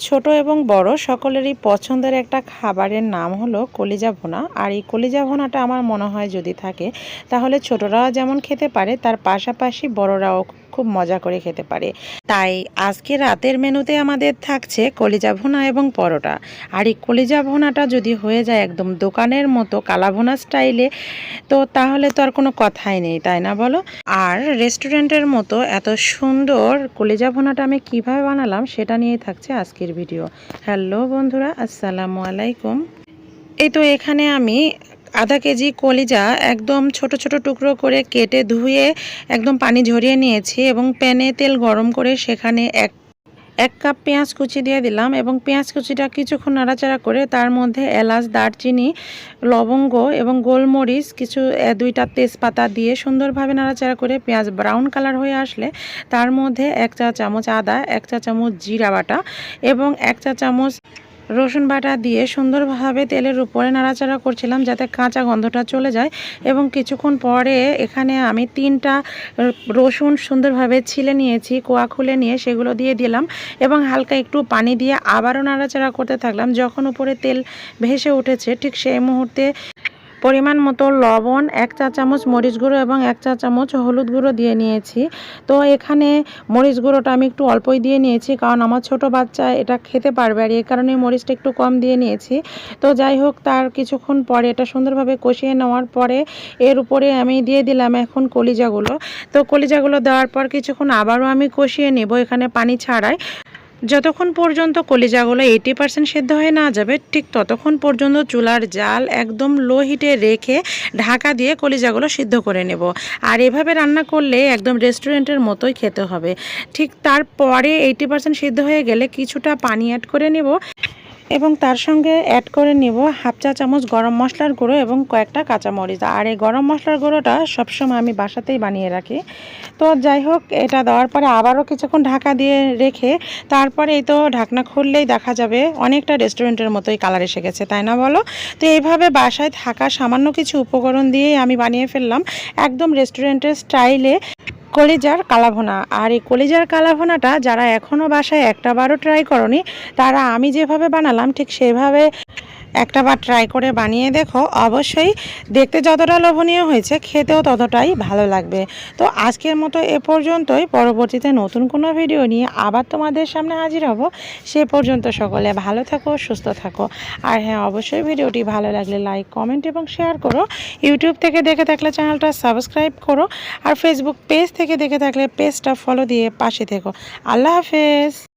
ছোট এবং বড় সকলেরই পছন্দের একটা খাবারের নাম হলো কলিজা ভোনা। আর এই কলিজা ভুনাটা আমার মনে হয় যদি থাকে, তাহলে ছোটরাও যেমন খেতে পারে, তার পাশাপাশি বড়রাও খুব মজা করে খেতে পারে। তাই আজকে রাতের মেনুতে আমাদের থাকছে কলিজা ভোনা এবং পরোটা। আর এই কলিজা ভোনাটা যদি হয়ে যায় একদম দোকানের মতো কালা ভুনা স্টাইলে, তো তাহলে তো আর কোনো কথাই নেই, তাই না বলো? আর রেস্টুরেন্টের মতো এত সুন্দর কলিজা ভুনাটা আমি কীভাবে বানালাম, সেটা নিয়েই থাকছে আজকের ভিডিও হ্যালো বন্ধুরা, আসসালামু আলাইকুম। এই তো এখানে আমি আধা কেজি কলিজা একদম ছোট ছোট টুকরো করে কেটে ধুয়ে একদম পানি ঝরিয়ে নিয়েছি এবং প্যানে তেল গরম করে সেখানে এক এক কাপ পেঁয়াজ কুচি দিয়ে দিলাম এবং পেঁয়াজ কুচিটা কিছুক্ষণ নাড়াচাড়া করে তার মধ্যে এলাচ, দারচিনি, লবঙ্গ এবং গোলমরিচ, কিছু দুইটা তেজপাতা দিয়ে সুন্দরভাবে নাড়াচাড়া করে পেঁয়াজ ব্রাউন কালার হয়ে আসলে তার মধ্যে এক চা চামচ আদা, এক চা চামচ জিরা বাটা এবং এক চা চামচ রসুন বাটা দিয়ে সুন্দরভাবে তেলের উপরে নাড়াচাড়া করছিলাম যাতে কাঁচা গন্ধটা চলে যায়। এবং কিছুক্ষণ পরে এখানে আমি তিনটা রসুন সুন্দরভাবে ছিলে নিয়েছি, কোয়া খুলে নিয়ে সেগুলো দিয়ে দিলাম এবং হালকা একটু পানি দিয়ে আবারও নাড়াচাড়া করতে থাকলাম। যখন উপরে তেল ভেসে উঠেছে, ঠিক সেই মুহূর্তে পরিমাণ মতো লবণ, এক চা চামচ মরিচ গুঁড়ো এবং এক চা চামচ হলুদ গুঁড়ো দিয়ে নিয়েছি। তো এখানে মরিচ গুঁড়োটা আমি একটু অল্পই দিয়ে নিয়েছি কারণ আমার ছোট বাচ্চা এটা খেতে পারবে আর এই কারণে মরিচটা একটু কম দিয়ে নিয়েছি। তো যাই হোক, তার কিছুক্ষণ পরে এটা সুন্দরভাবে কষিয়ে নেওয়ার পরে এর উপরে আমি দিয়ে দিলাম এখন কলিজাগুলো। তো কলিজাগুলো দেওয়ার পর কিছুক্ষণ আবারও আমি কষিয়ে নেব এখানে পানি ছাড়াই। যতক্ষণ পর্যন্ত কলিজাগুলো এইটি পার্সেন্ট সেদ্ধ হয়ে না যাবে, ঠিক ততক্ষণ পর্যন্ত চুলার জাল একদম লো হিটে রেখে ঢাকা দিয়ে কলিজাগুলো সিদ্ধ করে নেব। আর এভাবে রান্না করলে একদম রেস্টুরেন্টের মতোই খেতে হবে। ঠিক তারপরে এইটি পার্সেন্ট সিদ্ধ হয়ে গেলে কিছুটা পানি অ্যাড করে নেব। এবং তার সঙ্গে অ্যাড করে নিব হাফ চা চামচ গরম মশলার গুঁড়ো এবং কয়েকটা কাঁচামরিচ। আর এই গরম মশলার গুঁড়োটা সবসময় আমি বাসাতেই বানিয়ে রাখি। তো যাই হোক, এটা দেওয়ার পরে আবারও কিছুক্ষণ ঢাকা দিয়ে রেখে তারপরে এই তো ঢাকনা খুললেই দেখা যাবে অনেকটা রেস্টুরেন্টের মতোই কালার এসে গেছে, তাই না বলো? তো এইভাবে বাসায় থাকা সামান্য কিছু উপকরণ দিয়েই আমি বানিয়ে ফেললাম। একদম রেস্টুরেন্টের স্টাইলে কলিজার কালাভোনা। আর এই কলেজার কালাভোনাটা যারা এখনও বাসায় একটা বারও ট্রাই করনি, তারা আমি যেভাবে বানালাম, ঠিক সেভাবে একটা বার ট্রাই করে বানিয়ে দেখো। অবশ্যই দেখতে যতটা লোভনীয় হয়েছে, খেতেও ততটাই ভালো লাগবে। তো আজকের মতো এ পর্যন্তই। পরবর্তীতে নতুন কোনো ভিডিও নিয়ে আবার তোমাদের সামনে হাজির হব। সে পর্যন্ত সকলে ভালো থাকো, সুস্থ থাকো। আর হ্যাঁ অবশ্যই ভিডিওটি ভালো লাগলে লাইক কমেন্ট এবং শেয়ার করো। ইউটিউব থেকে দেখে থাকলে চ্যানেলটা সাবস্ক্রাইব করো। আর ফেসবুক পেজ থেকে দেখে থাকলে পেজটা ফলো দিয়ে পাশে থেকো। আল্লাহ হাফেজ।